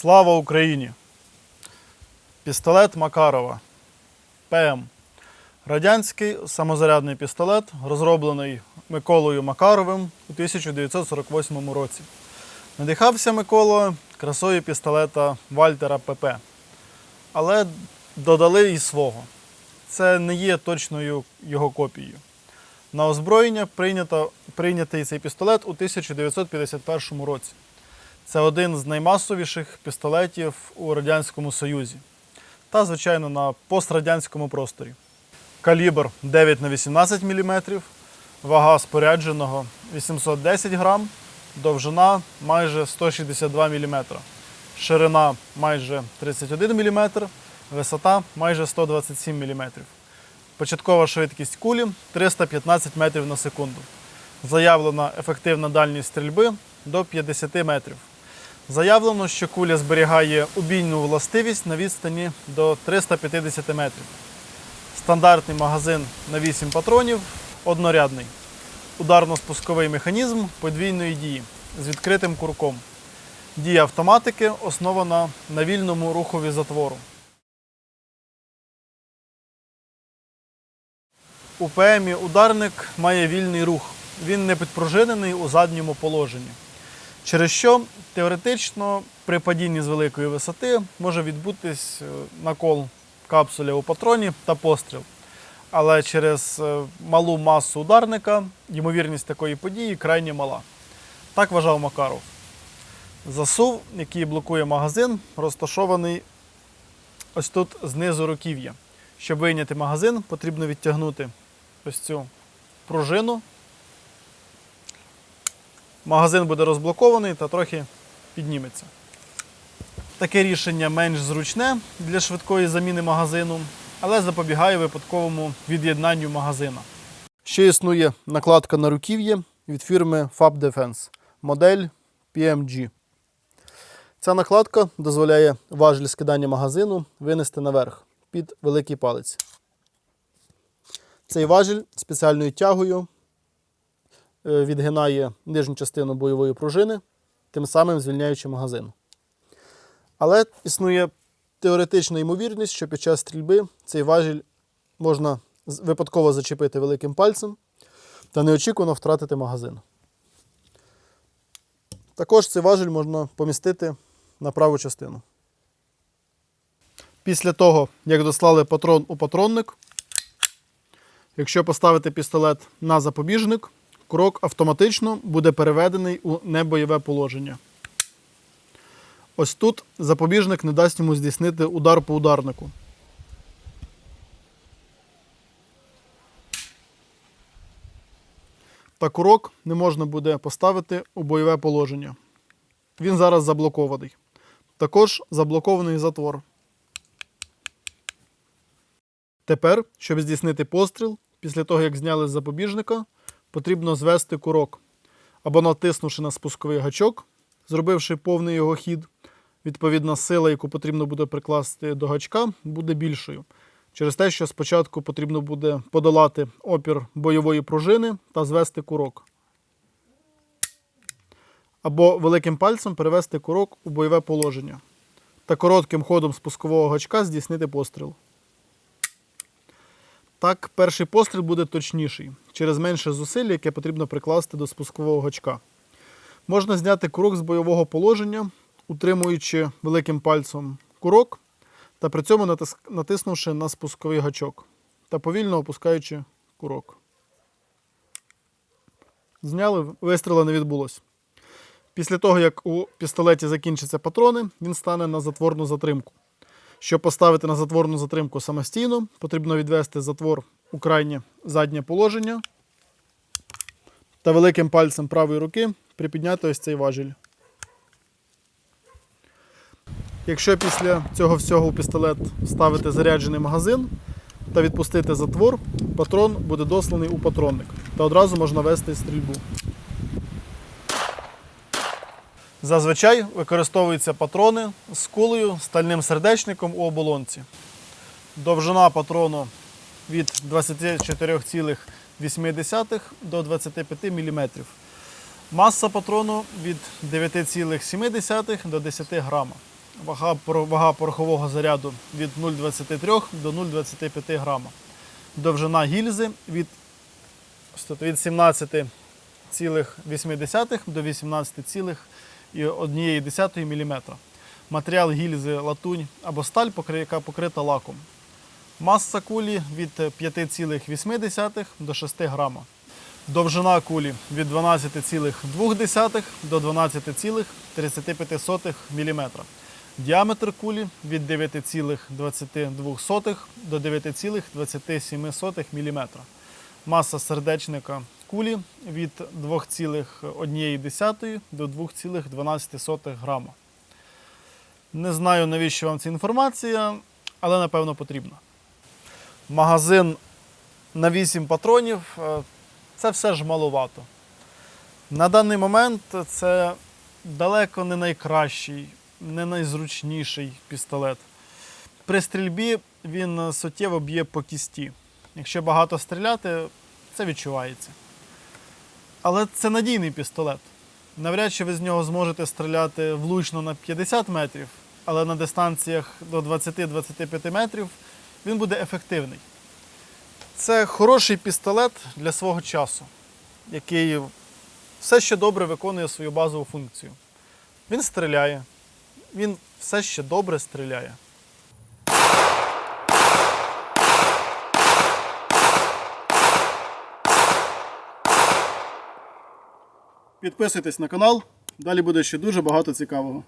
Слава Україні! Пістолет Макарова ПМ. Радянський самозарядний пістолет, розроблений Миколою Макаровим у 1948 році. Надихався Микола красою пістолета Вальтера ПП. Але додали і свого. Це не є точною його копією. На озброєння прийнято, прийнятий цей пістолет у 1951 році. Це один з наймасовіших пістолетів у Радянському Союзі та, звичайно, на пострадянському просторі. Калібр 9 на 18 мм, вага спорядженого 810 грам, довжина майже 162 мм, ширина майже 31 мм, висота майже 127 мм. Початкова швидкість кулі 315 метрів на секунду. Заявлена ефективна дальність стрільби до 50 метрів. Заявлено, що куля зберігає убійну властивість на відстані до 350 метрів. Стандартний магазин на 8 патронів, однорядний. Ударно-спусковий механізм подвійної дії з відкритим курком. Дія автоматики основана на вільному рухові затвору. У ПМі ударник має вільний рух. Він не підпружинений у задньому положенні. Через що теоретично при падінні з великої висоти може відбутись е, накол капсуля у патроні та постріл. Але через е, малу масу ударника ймовірність такої події крайне мала. Так вважав Макаров. Засув, який блокує магазин, розташований ось тут знизу руків'я. Щоб вийняти магазин, потрібно відтягнути ось цю пружину. Магазин буде розблокований та трохи підніметься. Таке рішення менш зручне для швидкої заміни магазину, але запобігає випадковому від'єднанню магазина. Ще існує накладка на руків'я від фірми Fab Defense, модель PMG. Ця накладка дозволяє важіль скидання магазину винести наверх під великий палець. Цей важіль спеціальною тягою відгинає нижню частину бойової пружини, тим самим звільняючи магазин. Але існує теоретична ймовірність, що під час стрільби цей важіль можна випадково зачепити великим пальцем та неочікувано втратити магазин. Також цей важіль можна помістити на праву частину. Після того, як дослали патрон у патронник, якщо поставити пістолет на запобіжник, крок автоматично буде переведений у небойове положення. Ось тут запобіжник не дасть йому здійснити удар по ударнику. Та курок не можна буде поставити у бойове положення. Він зараз заблокований. Також заблокований затвор. Тепер, щоб здійснити постріл, після того, як зняли з запобіжника, потрібно звести курок. Або натиснувши на спусковий гачок, зробивши повний його хід, відповідна сила, яку потрібно буде прикласти до гачка, буде більшою. Через те, що спочатку потрібно буде подолати опір бойової пружини та звести курок. Або великим пальцем перевести курок у бойове положення та коротким ходом спускового гачка здійснити постріл. Так, перший постріл буде точніший через менше зусиль, яке потрібно прикласти до спускового гачка. Можна зняти курок з бойового положення, утримуючи великим пальцем курок та при цьому натиснувши на спусковий гачок та повільно опускаючи курок. Зняли, вистріла не відбулося. Після того, як у пістолеті закінчаться патрони, він стане на затворну затримку. Щоб поставити на затворну затримку самостійно, потрібно відвести затвор у крайнє заднє положення та великим пальцем правої руки припідняти ось цей важіль. Якщо після цього всього у пістолет вставити заряджений магазин та відпустити затвор, патрон буде досланий у патронник та одразу можна вести стрільбу. Зазвичай використовуються патрони з кулею стальним сердечником у оболонці. Довжина патрону від 24,8 до 25 мм. Маса патрону від 9,7 до 10 грама. Вага, вага порохового заряду від 0,23 до 0,25 грама. Довжина гільзи від, стоп, від 17,8 до 18,1 мм. Матеріал гільзи латунь або сталь, яка покрита лаком. Маса кулі від 5,8 до 6 грама. Довжина кулі від 12,2 до 12,35 мм. Діаметр кулі від 9,22 до 9,27 мм. Маса сердечника кулі від 2,1 до 2,12 грама. Не знаю, навіщо вам ця інформація, але напевно потрібна. Магазин на 8 патронів е, це все ж маловато. На даний момент це далеко не найкращий, не найзручніший пістолет. При стрільбі він суттєво б'є по кісті. Якщо багато стріляти, це відчувається. Але це надійний пістолет. Навряд чи ви з нього зможете стріляти влучно на 50 метрів, але на дистанціях до 20-25 метрів він буде ефективний. Це хороший пістолет для свого часу, який все ще добре виконує свою базову функцію. Він стріляє, він все ще добре стріляє. Підписуйтесь на канал, далі буде ще дуже багато цікавого.